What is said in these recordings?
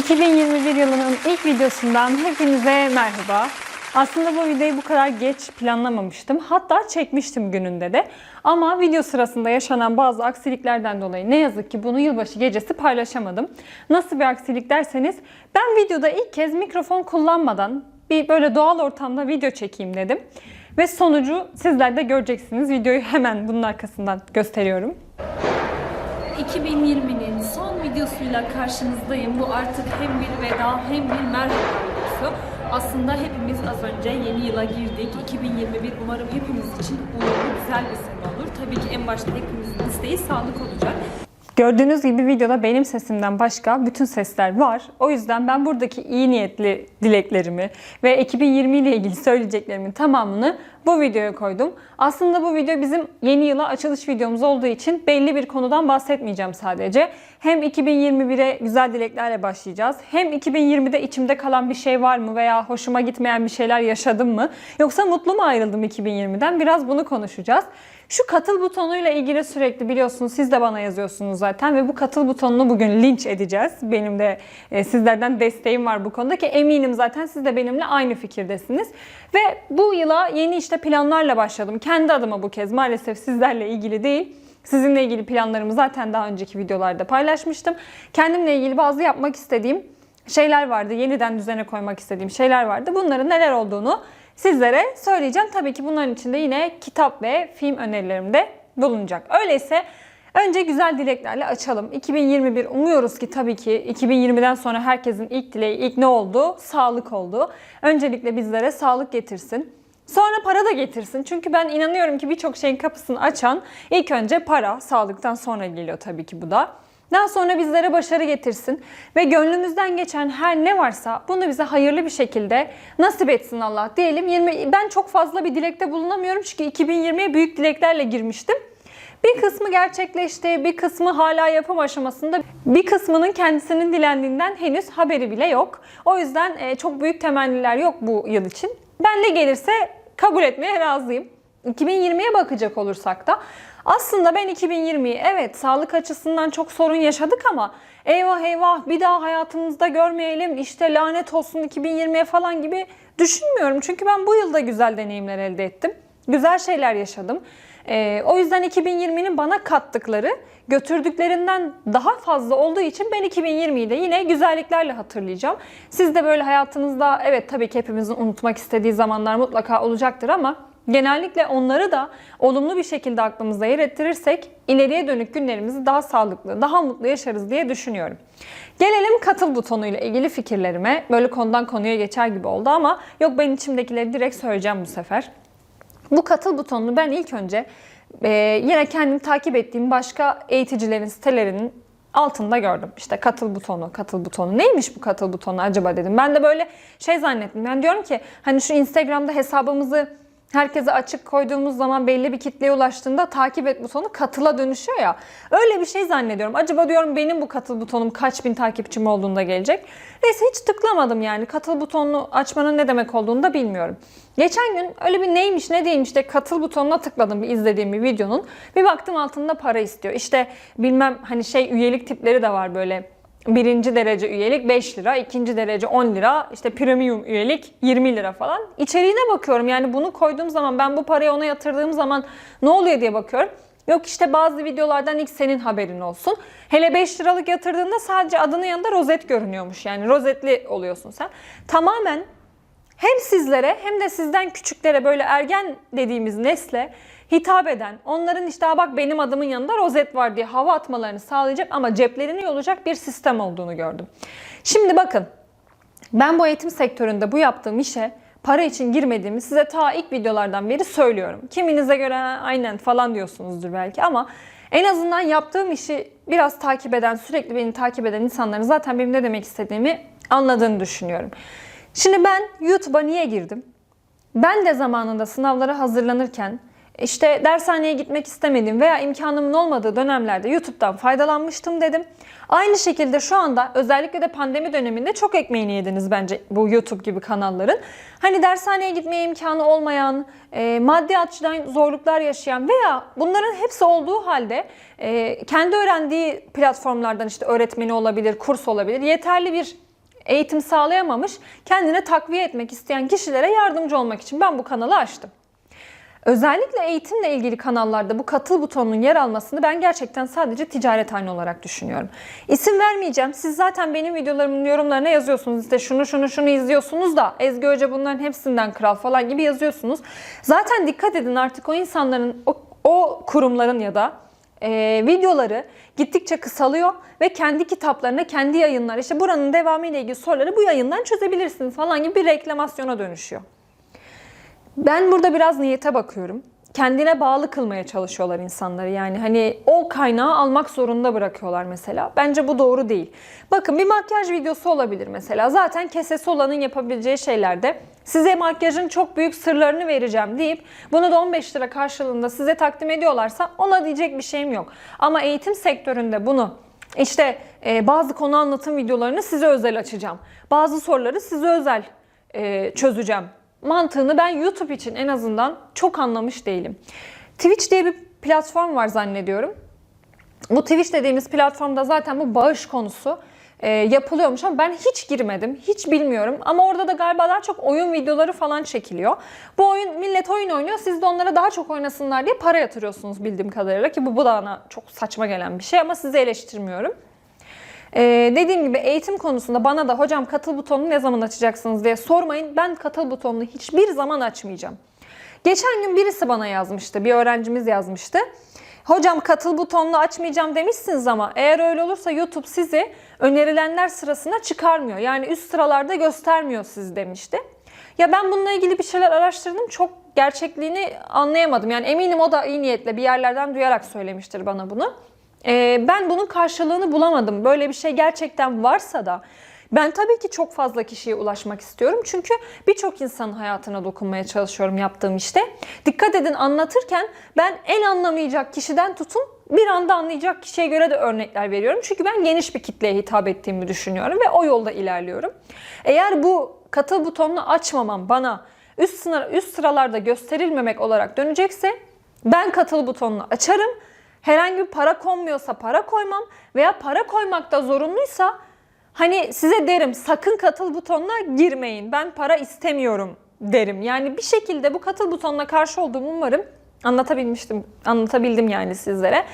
2021 yılının ilk videosundan hepinize merhaba. Aslında bu videoyu bu kadar geç planlamamıştım. Hatta çekmiştim gününde de. Ama video sırasında yaşanan bazı aksiliklerden dolayı ne yazık ki bunu yılbaşı gecesi paylaşamadım. Nasıl bir aksilik derseniz ben videoda ilk kez mikrofon kullanmadan bir böyle doğal ortamda video çekeyim dedim. Ve sonucu sizler de göreceksiniz. Videoyu hemen bunun arkasından gösteriyorum. 2020'nin son videosuyla karşınızdayım. Bu artık hem bir veda hem bir merhaba videosu. Aslında hepimiz az önce yeni yıla girdik. 2021 umarım hepimiz için uğurlu güzel bir sene olur. Tabii ki en başta hepimizin isteği sağlık olacak. Gördüğünüz gibi videoda benim sesimden başka bütün sesler var. O yüzden ben buradaki iyi niyetli dileklerimi ve 2020 ile ilgili söyleyeceklerimin tamamını bu videoya koydum. Aslında bu video bizim yeni yıla açılış videomuz olduğu için belli bir konudan bahsetmeyeceğim sadece. Hem 2021'e güzel dileklerle başlayacağız. Hem 2020'de içimde kalan bir şey var mı veya hoşuma gitmeyen bir şeyler yaşadım mı? Yoksa mutlu mu ayrıldım 2020'den? Biraz bunu konuşacağız. Şu katıl butonuyla ilgili sürekli biliyorsunuz siz de bana yazıyorsunuz zaten ve bu katıl butonunu bugün linç edeceğiz. Benim de e, sizlerden desteğim var bu konuda ki eminim zaten siz de benimle aynı fikirdesiniz. Ve bu yıla yeni işte planlarla başladım. Kendi adıma bu kez maalesef sizlerle ilgili değil. Sizinle ilgili planlarımı zaten daha önceki videolarda paylaşmıştım. Kendimle ilgili bazı yapmak istediğim şeyler vardı. Yeniden düzene koymak istediğim şeyler vardı. Bunların neler olduğunu sizlere söyleyeceğim. Tabii ki bunların içinde yine kitap ve film önerilerim de bulunacak. Öyleyse önce güzel dileklerle açalım. 2021 umuyoruz ki tabii ki 2020'den sonra herkesin ilk dileği ilk ne oldu? Sağlık oldu. Öncelikle bizlere sağlık getirsin. Sonra para da getirsin. Çünkü ben inanıyorum ki birçok şeyin kapısını açan ilk önce para, sağlıktan sonra geliyor tabii ki bu da. Daha sonra bizlere başarı getirsin ve gönlümüzden geçen her ne varsa bunu bize hayırlı bir şekilde nasip etsin Allah diyelim. 20 ben çok fazla bir dilekte bulunamıyorum çünkü 2020'ye büyük dileklerle girmiştim. Bir kısmı gerçekleşti, bir kısmı hala yapım aşamasında, bir kısmının kendisinin dilendiğinden henüz haberi bile yok. O yüzden e, çok büyük temenniler yok bu yıl için. Ben ne gelirse kabul etmeye razıyım. 2020'ye bakacak olursak da aslında ben 2020'yi evet sağlık açısından çok sorun yaşadık ama eyvah eyvah bir daha hayatımızda görmeyelim işte lanet olsun 2020'ye falan gibi düşünmüyorum. Çünkü ben bu yılda güzel deneyimler elde ettim. Güzel şeyler yaşadım. Ee, o yüzden 2020'nin bana kattıkları götürdüklerinden daha fazla olduğu için ben 2020'yi de yine güzelliklerle hatırlayacağım. Siz de böyle hayatınızda evet tabii ki hepimizin unutmak istediği zamanlar mutlaka olacaktır ama genellikle onları da olumlu bir şekilde aklımızda yer ettirirsek ileriye dönük günlerimizi daha sağlıklı, daha mutlu yaşarız diye düşünüyorum. Gelelim katıl butonuyla ilgili fikirlerime. Böyle konudan konuya geçer gibi oldu ama yok ben içimdekileri direkt söyleyeceğim bu sefer. Bu katıl butonunu ben ilk önce e, yine kendim takip ettiğim başka eğiticilerin sitelerinin altında gördüm. İşte katıl butonu, katıl butonu. Neymiş bu katıl butonu acaba dedim. Ben de böyle şey zannettim. Ben diyorum ki hani şu Instagram'da hesabımızı herkese açık koyduğumuz zaman belli bir kitleye ulaştığında takip et butonu katıla dönüşüyor ya. Öyle bir şey zannediyorum. Acaba diyorum benim bu katıl butonum kaç bin takipçim olduğunda gelecek. Neyse hiç tıklamadım yani. Katıl butonunu açmanın ne demek olduğunu da bilmiyorum. Geçen gün öyle bir neymiş ne değilmiş de katıl butonuna tıkladım bir izlediğim bir videonun. Bir baktım altında para istiyor. İşte bilmem hani şey üyelik tipleri de var böyle birinci derece üyelik 5 lira, ikinci derece 10 lira, işte premium üyelik 20 lira falan. İçeriğine bakıyorum yani bunu koyduğum zaman ben bu parayı ona yatırdığım zaman ne oluyor diye bakıyorum. Yok işte bazı videolardan ilk senin haberin olsun. Hele 5 liralık yatırdığında sadece adının yanında rozet görünüyormuş. Yani rozetli oluyorsun sen. Tamamen hem sizlere hem de sizden küçüklere böyle ergen dediğimiz nesle hitap eden, onların işte "Aa bak benim adımın yanında rozet var diye hava atmalarını sağlayacak ama ceplerini yolacak bir sistem olduğunu gördüm. Şimdi bakın ben bu eğitim sektöründe bu yaptığım işe para için girmediğimi size ta ilk videolardan beri söylüyorum. Kiminize göre "Ha, aynen falan diyorsunuzdur belki ama en azından yaptığım işi biraz takip eden, sürekli beni takip eden insanların zaten benim ne demek istediğimi anladığını düşünüyorum. Şimdi ben YouTube'a niye girdim? Ben de zamanında sınavlara hazırlanırken işte dershaneye gitmek istemedim veya imkanımın olmadığı dönemlerde YouTube'dan faydalanmıştım dedim. Aynı şekilde şu anda özellikle de pandemi döneminde çok ekmeğini yediniz bence bu YouTube gibi kanalların. Hani dershaneye gitmeye imkanı olmayan, e, maddi açıdan zorluklar yaşayan veya bunların hepsi olduğu halde e, kendi öğrendiği platformlardan işte öğretmeni olabilir, kurs olabilir, yeterli bir eğitim sağlayamamış, kendine takviye etmek isteyen kişilere yardımcı olmak için ben bu kanalı açtım. Özellikle eğitimle ilgili kanallarda bu katıl butonunun yer almasını ben gerçekten sadece ticarethane olarak düşünüyorum. İsim vermeyeceğim. Siz zaten benim videolarımın yorumlarına yazıyorsunuz. İşte şunu şunu şunu izliyorsunuz da Ezgi Hoca bunların hepsinden kral falan gibi yazıyorsunuz. Zaten dikkat edin artık o insanların, o, o kurumların ya da e, videoları gittikçe kısalıyor ve kendi kitaplarına, kendi yayınlar, işte buranın devamı ile ilgili soruları bu yayından çözebilirsiniz falan gibi bir reklamasyona dönüşüyor. Ben burada biraz niyete bakıyorum. Kendine bağlı kılmaya çalışıyorlar insanları. Yani hani o kaynağı almak zorunda bırakıyorlar mesela. Bence bu doğru değil. Bakın bir makyaj videosu olabilir mesela. Zaten kesesi olanın yapabileceği şeylerde size makyajın çok büyük sırlarını vereceğim deyip bunu da 15 lira karşılığında size takdim ediyorlarsa ona diyecek bir şeyim yok. Ama eğitim sektöründe bunu işte e, bazı konu anlatım videolarını size özel açacağım. Bazı soruları size özel e, çözeceğim mantığını ben YouTube için en azından çok anlamış değilim. Twitch diye bir platform var zannediyorum. Bu Twitch dediğimiz platformda zaten bu bağış konusu e, yapılıyormuş ama ben hiç girmedim, hiç bilmiyorum. Ama orada da galiba daha çok oyun videoları falan çekiliyor. Bu oyun, millet oyun oynuyor, siz de onlara daha çok oynasınlar diye para yatırıyorsunuz bildiğim kadarıyla ki bu, bu da çok saçma gelen bir şey ama sizi eleştirmiyorum. Ee, dediğim gibi eğitim konusunda bana da hocam katıl butonunu ne zaman açacaksınız diye sormayın. Ben katıl butonunu hiçbir zaman açmayacağım. Geçen gün birisi bana yazmıştı, bir öğrencimiz yazmıştı. Hocam katıl butonunu açmayacağım demişsiniz ama eğer öyle olursa YouTube sizi önerilenler sırasına çıkarmıyor. Yani üst sıralarda göstermiyor sizi demişti. Ya ben bununla ilgili bir şeyler araştırdım. Çok gerçekliğini anlayamadım. Yani eminim o da iyi niyetle bir yerlerden duyarak söylemiştir bana bunu. Ee, ben bunun karşılığını bulamadım. Böyle bir şey gerçekten varsa da ben tabii ki çok fazla kişiye ulaşmak istiyorum. Çünkü birçok insanın hayatına dokunmaya çalışıyorum yaptığım işte. Dikkat edin anlatırken ben en anlamayacak kişiden tutun bir anda anlayacak kişiye göre de örnekler veriyorum. Çünkü ben geniş bir kitleye hitap ettiğimi düşünüyorum ve o yolda ilerliyorum. Eğer bu katıl butonunu açmamam bana üst, sınır, üst sıralarda gösterilmemek olarak dönecekse ben katıl butonunu açarım. Herhangi bir para konmuyorsa para koymam veya para koymakta zorunluysa hani size derim sakın katıl butonuna girmeyin. Ben para istemiyorum derim. Yani bir şekilde bu katıl butonuna karşı olduğumu umarım anlatabilmiştim. Anlatabildim yani sizlere.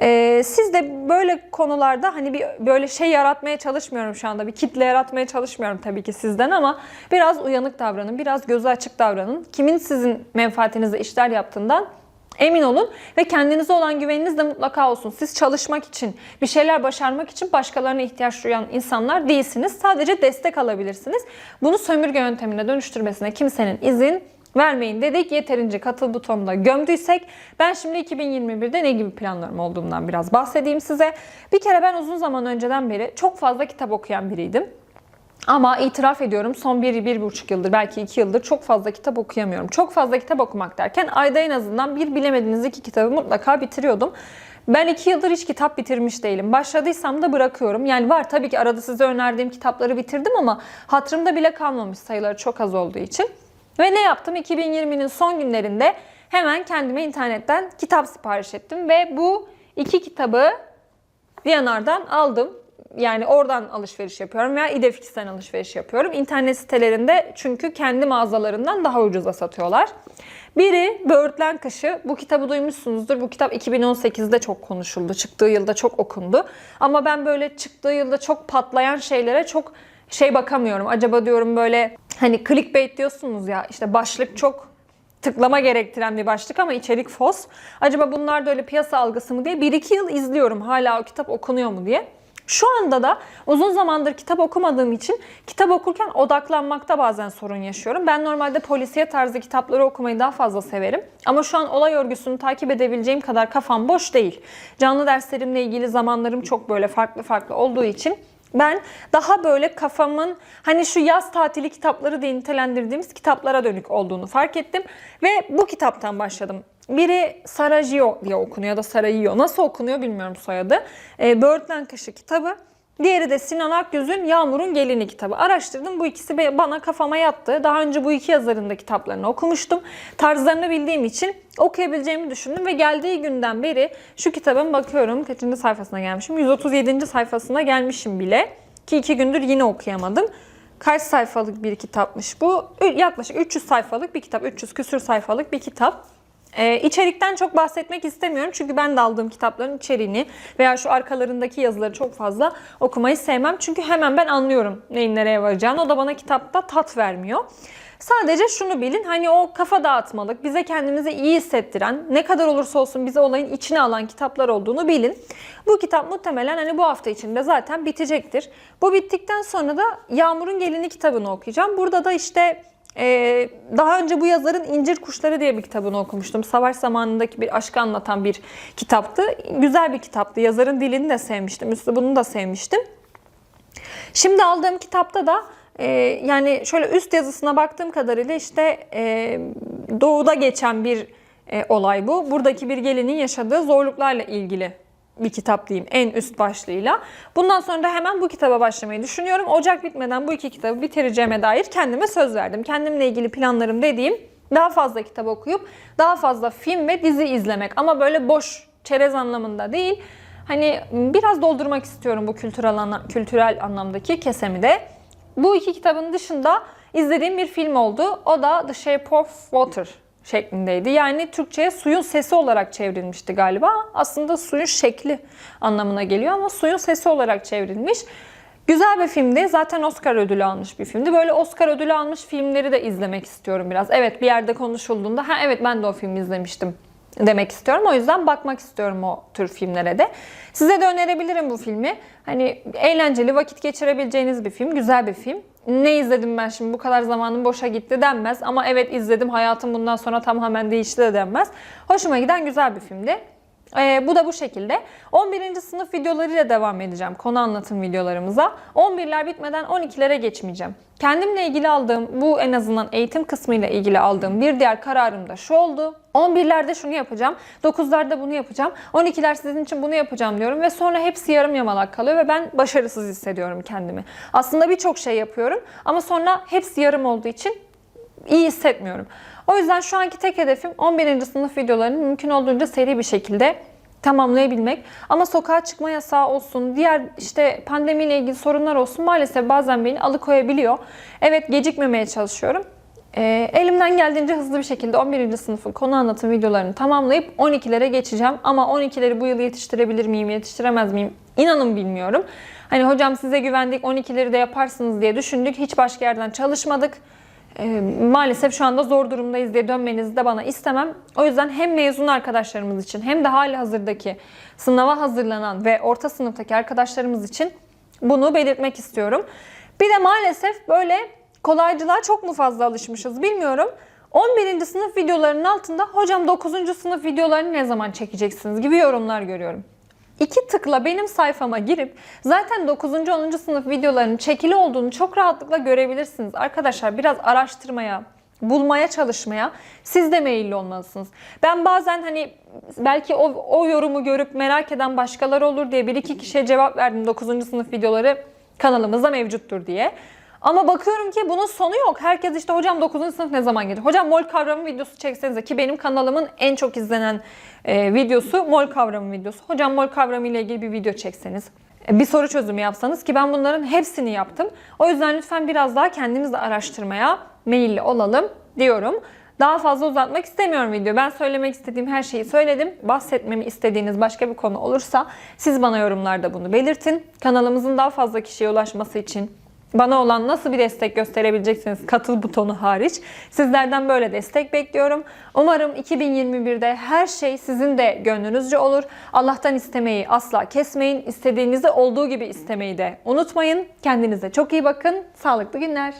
Ee, siz de böyle konularda hani bir böyle şey yaratmaya çalışmıyorum şu anda. Bir kitle yaratmaya çalışmıyorum tabii ki sizden ama biraz uyanık davranın, biraz gözü açık davranın. Kimin sizin menfaatinize işler yaptığından Emin olun ve kendinize olan güveniniz de mutlaka olsun. Siz çalışmak için, bir şeyler başarmak için başkalarına ihtiyaç duyan insanlar değilsiniz. Sadece destek alabilirsiniz. Bunu sömürge yöntemine dönüştürmesine kimsenin izin vermeyin dedik. Yeterince katıl butonunda gömdüysek ben şimdi 2021'de ne gibi planlarım olduğumdan biraz bahsedeyim size. Bir kere ben uzun zaman önceden beri çok fazla kitap okuyan biriydim. Ama itiraf ediyorum son bir, bir buçuk yıldır belki iki yıldır çok fazla kitap okuyamıyorum. Çok fazla kitap okumak derken ayda en azından bir bilemediğiniz iki kitabı mutlaka bitiriyordum. Ben iki yıldır hiç kitap bitirmiş değilim. Başladıysam da bırakıyorum. Yani var tabii ki arada size önerdiğim kitapları bitirdim ama hatırımda bile kalmamış sayıları çok az olduğu için. Ve ne yaptım? 2020'nin son günlerinde hemen kendime internetten kitap sipariş ettim ve bu iki kitabı Viyanar'dan aldım yani oradan alışveriş yapıyorum veya İdefix'ten alışveriş yapıyorum. İnternet sitelerinde çünkü kendi mağazalarından daha ucuza satıyorlar. Biri Böğürtlen Kışı. Bu kitabı duymuşsunuzdur. Bu kitap 2018'de çok konuşuldu. Çıktığı yılda çok okundu. Ama ben böyle çıktığı yılda çok patlayan şeylere çok şey bakamıyorum. Acaba diyorum böyle hani clickbait diyorsunuz ya işte başlık çok tıklama gerektiren bir başlık ama içerik fos. Acaba bunlar da öyle piyasa algısı mı diye 1-2 yıl izliyorum hala o kitap okunuyor mu diye. Şu anda da uzun zamandır kitap okumadığım için kitap okurken odaklanmakta bazen sorun yaşıyorum. Ben normalde polisiye tarzı kitapları okumayı daha fazla severim. Ama şu an olay örgüsünü takip edebileceğim kadar kafam boş değil. Canlı derslerimle ilgili zamanlarım çok böyle farklı farklı olduğu için ben daha böyle kafamın hani şu yaz tatili kitapları diye nitelendirdiğimiz kitaplara dönük olduğunu fark ettim. Ve bu kitaptan başladım. Biri Sarajio diye okunuyor ya da Sarayio. Nasıl okunuyor bilmiyorum soyadı. E, Böğürtlen Kışı kitabı. Diğeri de Sinan Akgöz'ün Yağmur'un Gelini kitabı. Araştırdım. Bu ikisi bana kafama yattı. Daha önce bu iki yazarın da kitaplarını okumuştum. Tarzlarını bildiğim için okuyabileceğimi düşündüm ve geldiği günden beri şu kitabın bakıyorum kaçıncı sayfasına gelmişim. 137. sayfasına gelmişim bile. Ki iki gündür yine okuyamadım. Kaç sayfalık bir kitapmış bu? Yaklaşık 300 sayfalık bir kitap. 300 küsür sayfalık bir kitap. Ee, içerikten çok bahsetmek istemiyorum çünkü ben de aldığım kitapların içeriğini veya şu arkalarındaki yazıları çok fazla okumayı sevmem. Çünkü hemen ben anlıyorum neyin nereye varacağını. O da bana kitapta tat vermiyor. Sadece şunu bilin hani o kafa dağıtmalık, bize kendimizi iyi hissettiren, ne kadar olursa olsun bizi olayın içine alan kitaplar olduğunu bilin. Bu kitap muhtemelen hani bu hafta içinde zaten bitecektir. Bu bittikten sonra da Yağmur'un Gelini kitabını okuyacağım. Burada da işte ee, daha önce bu yazarın İncir Kuşları diye bir kitabını okumuştum. Savaş zamanındaki bir aşkı anlatan bir kitaptı. Güzel bir kitaptı. Yazarın dilini de sevmiştim. Üslubunu da sevmiştim. Şimdi aldığım kitapta da e, yani şöyle üst yazısına baktığım kadarıyla işte e, doğuda geçen bir e, olay bu. Buradaki bir gelinin yaşadığı zorluklarla ilgili bir kitap diyeyim en üst başlığıyla. Bundan sonra da hemen bu kitaba başlamayı düşünüyorum. Ocak bitmeden bu iki kitabı bitireceğime dair kendime söz verdim. Kendimle ilgili planlarım dediğim daha fazla kitap okuyup daha fazla film ve dizi izlemek ama böyle boş çerez anlamında değil. Hani biraz doldurmak istiyorum bu kültürel, ana- kültürel anlamdaki kesemi de. Bu iki kitabın dışında izlediğim bir film oldu. O da The Shape of Water şeklindeydi. Yani Türkçe'ye suyun sesi olarak çevrilmişti galiba. Aslında suyun şekli anlamına geliyor ama suyun sesi olarak çevrilmiş. Güzel bir filmdi. Zaten Oscar ödülü almış bir filmdi. Böyle Oscar ödülü almış filmleri de izlemek istiyorum biraz. Evet bir yerde konuşulduğunda ha evet ben de o filmi izlemiştim demek istiyorum. O yüzden bakmak istiyorum o tür filmlere de. Size de önerebilirim bu filmi. Hani eğlenceli, vakit geçirebileceğiniz bir film, güzel bir film. Ne izledim ben şimdi bu kadar zamanım boşa gitti denmez. Ama evet izledim hayatım bundan sonra tamamen değişti de denmez. Hoşuma giden güzel bir filmdi. Ee, bu da bu şekilde. 11. sınıf videolarıyla devam edeceğim. Konu anlatım videolarımıza. 11'ler bitmeden 12'lere geçmeyeceğim. Kendimle ilgili aldığım, bu en azından eğitim kısmıyla ilgili aldığım bir diğer kararım da şu oldu. 11'lerde şunu yapacağım, 9'larda bunu yapacağım, 12'ler sizin için bunu yapacağım diyorum ve sonra hepsi yarım yamalak kalıyor ve ben başarısız hissediyorum kendimi. Aslında birçok şey yapıyorum ama sonra hepsi yarım olduğu için iyi hissetmiyorum. O yüzden şu anki tek hedefim 11. sınıf videolarını mümkün olduğunca seri bir şekilde tamamlayabilmek. Ama sokağa çıkma yasağı olsun, diğer işte pandemiyle ilgili sorunlar olsun maalesef bazen beni alıkoyabiliyor. Evet gecikmemeye çalışıyorum. Ee, elimden geldiğince hızlı bir şekilde 11. sınıfın konu anlatım videolarını tamamlayıp 12'lere geçeceğim. Ama 12'leri bu yıl yetiştirebilir miyim, yetiştiremez miyim? İnanın bilmiyorum. Hani hocam size güvendik 12'leri de yaparsınız diye düşündük. Hiç başka yerden çalışmadık. Ee, maalesef şu anda zor durumdayız diye dönmenizi de bana istemem. O yüzden hem mezun arkadaşlarımız için hem de hali hazırdaki sınava hazırlanan ve orta sınıftaki arkadaşlarımız için bunu belirtmek istiyorum. Bir de maalesef böyle kolaycılığa çok mu fazla alışmışız bilmiyorum. 11. sınıf videolarının altında hocam 9. sınıf videolarını ne zaman çekeceksiniz gibi yorumlar görüyorum. İki tıkla benim sayfama girip zaten 9. 10. sınıf videolarının çekili olduğunu çok rahatlıkla görebilirsiniz. Arkadaşlar biraz araştırmaya, bulmaya çalışmaya siz de meyilli olmalısınız. Ben bazen hani belki o, o yorumu görüp merak eden başkaları olur diye bir iki kişiye cevap verdim 9. sınıf videoları kanalımızda mevcuttur diye. Ama bakıyorum ki bunun sonu yok. Herkes işte hocam 9. sınıf ne zaman gelir? Hocam mol kavramı videosu çeksenize ki benim kanalımın en çok izlenen e, videosu mol kavramı videosu. Hocam mol kavramı ile ilgili bir video çekseniz e, bir soru çözümü yapsanız ki ben bunların hepsini yaptım. O yüzden lütfen biraz daha kendimiz de araştırmaya meyilli olalım diyorum. Daha fazla uzatmak istemiyorum video. Ben söylemek istediğim her şeyi söyledim. Bahsetmemi istediğiniz başka bir konu olursa siz bana yorumlarda bunu belirtin. Kanalımızın daha fazla kişiye ulaşması için bana olan nasıl bir destek gösterebileceksiniz katıl butonu hariç. Sizlerden böyle destek bekliyorum. Umarım 2021'de her şey sizin de gönlünüzce olur. Allah'tan istemeyi asla kesmeyin. İstediğinizi olduğu gibi istemeyi de unutmayın. Kendinize çok iyi bakın. Sağlıklı günler.